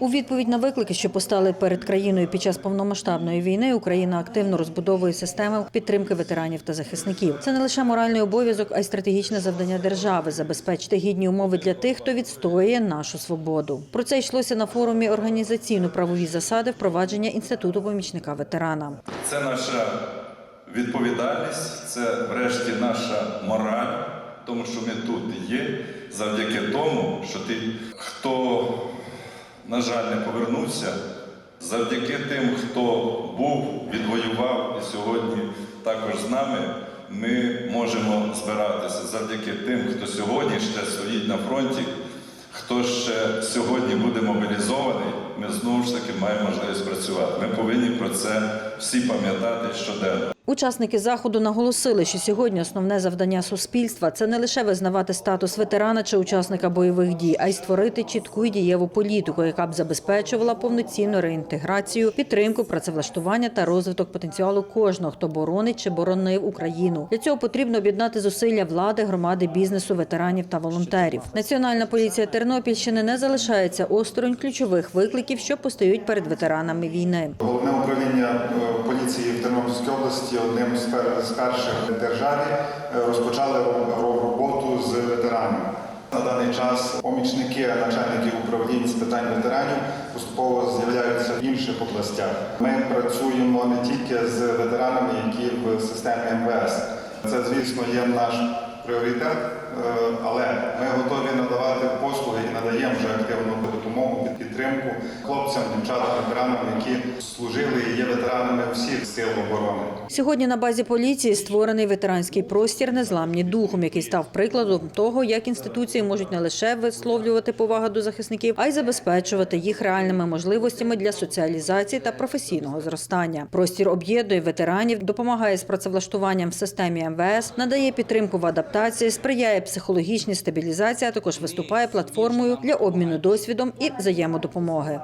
У відповідь на виклики, що постали перед країною під час повномасштабної війни, Україна активно розбудовує системи підтримки ветеранів та захисників. Це не лише моральний обов'язок, а й стратегічне завдання держави забезпечити гідні умови для тих, хто відстоює нашу свободу. Про це йшлося на форумі організаційно-правові засади впровадження інституту помічника ветерана. Це наша відповідальність, це врешті наша мораль, тому що ми тут є завдяки тому, що ти, хто, на жаль, не повернувся, завдяки тим, хто був, відвоював і сьогодні також з нами, ми можемо збиратися завдяки тим, хто сьогодні ще стоїть на фронті. Хто ще сьогодні буде мобілізований, ми знову ж таки маємо можливість працювати. Ми повинні про це всі пам'ятати щоденно. Учасники заходу наголосили, що сьогодні основне завдання суспільства це не лише визнавати статус ветерана чи учасника бойових дій, а й створити чітку і дієву політику, яка б забезпечувала повноцінну реінтеграцію, підтримку, працевлаштування та розвиток потенціалу кожного, хто боронить чи боронив Україну. Для цього потрібно об'єднати зусилля влади, громади, бізнесу, ветеранів та волонтерів. Національна поліція Тернопільщини не залишається осторонь ключових викликів, що постають перед ветеранами війни. Головне управління е, поліції в Тернопільській області одним з перших держав, е, розпочали ро- ро- роботу з ветеранами. На даний час помічники начальників управлінь з питань ветеранів поступово з'являються в інших областях. Ми працюємо не тільки з ветеранами, які в системі МВС. Це, звісно, є наш пріоритет, е, але ми готові надавати послуги і надаємо вже активну допомогу під підтримку хлопцям, дівчатам, ветеранам, які служили і є ветеранами всіх сил оборони. Сьогодні на базі поліції створений ветеранський простір незламні духом, який став прикладом того, як інституції можуть не лише висловлювати повагу до захисників, а й забезпечувати їх реальними можливостями для соціалізації та професійного зростання. Простір об'єднує ветеранів, допомагає з працевлаштуванням в системі МВС, надає підтримку в адаптації, сприяє психологічній стабілізації, а також виступає платформою для обміну досвідом і взаємодопомоги.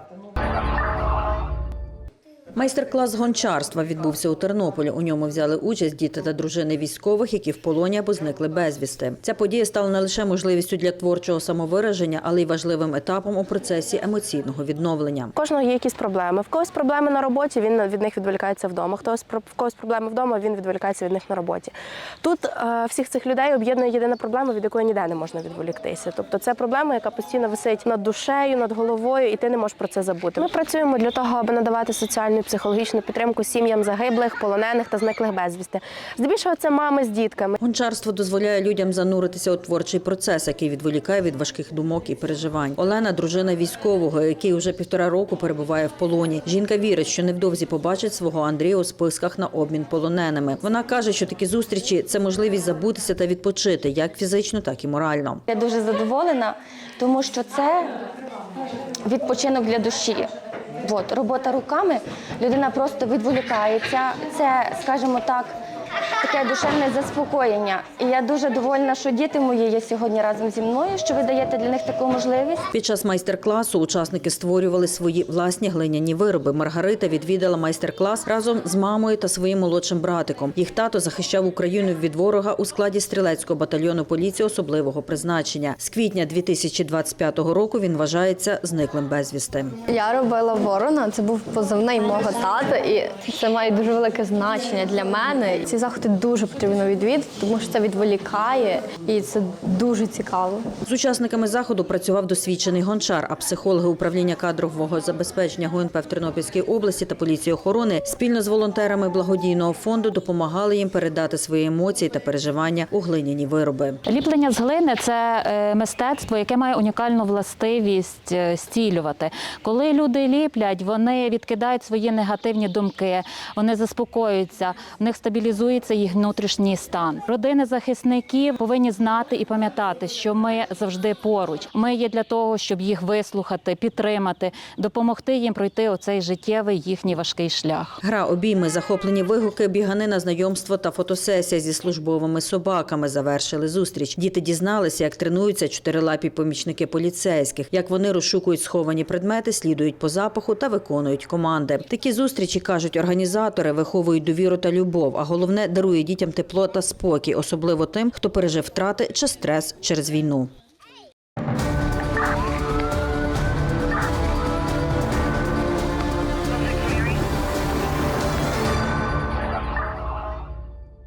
Майстер-клас гончарства відбувся у Тернополі. У ньому взяли участь діти та дружини військових, які в полоні або зникли безвісти. Ця подія стала не лише можливістю для творчого самовираження, але й важливим етапом у процесі емоційного відновлення. Кожного є якісь проблеми. В когось проблеми на роботі, він від них відволікається вдома. Хтось в когось проблеми вдома, він відволікається від них на роботі. Тут е, всіх цих людей об'єднує єдина проблема, від якої ніде не можна відволіктися. Тобто це проблема, яка постійно висить над душею, над головою, і ти не можеш про це забути. Ми працюємо для того, аби надавати соціальну психологічну підтримку сім'ям загиблих, полонених та зниклих безвісти. Здебільшого це мами з дітками. Гончарство дозволяє людям зануритися у творчий процес, який відволікає від важких думок і переживань. Олена, дружина військового, який уже півтора року перебуває в полоні. Жінка вірить, що невдовзі побачить свого Андрія у списках на обмін полоненими. Вона каже, що такі зустрічі це можливість забутися та відпочити, як фізично, так і морально. Я дуже задоволена, тому що це відпочинок для душі. От, робота руками, людина просто відволікається. Це, скажімо так, таке душевне заспокоєння. І я дуже довольна, що діти мої є сьогодні разом зі мною, що ви даєте для них таку можливість. Під час майстер-класу учасники створювали свої власні глиняні вироби. Маргарита відвідала майстер-клас разом з мамою та своїм молодшим братиком. Їх тато захищав Україну від ворога у складі стрілецького батальйону поліції особливого призначення. З квітня 2025 року він вважається зниклим безвісти. Я робила ворона, це був позивний мого тата, і це має дуже велике значення для мене. Ці заходи дуже потрібно відвідати, тому що це відволікає і це дуже цікаво. З учасниками заходу працював досвідчений гончар, а психологи управління кадрового забезпечення ГУНП в Тернопільській області та поліції охорони спільно з волонтерами благодійного фонду допомагали їм передати свої емоції та переживання у глиняні вироби. Ліплення з глини це е, мистецтво, яке має унікальну властивість е, стілювати. Коли люди ліплять, вони відкидають свої негативні думки, вони заспокоюються, в них стабілізується їх внутрішній стан. Родини захисників повинні знати і пам'ятати, що ми завжди поруч. Ми є для того, щоб їх вислухати, підтримати, допомогти їм пройти оцей життєвий їхній важкий шлях. Гра, обійми, захоплені вигуки, біганина, знайомство та фотосесія зі службовими собаками завершили зустріч. Діти дізналися, як тренуються чотирилапі помічники поліцейських, як вони розшукують сховані предмети, слідують по запаху та виконують команди. Такі зустрічі кажуть організатори, виховують довіру та любов, а головне дарує дітям тепло та спокій, особливо тим, хто пережив втрати чи стрес через війну.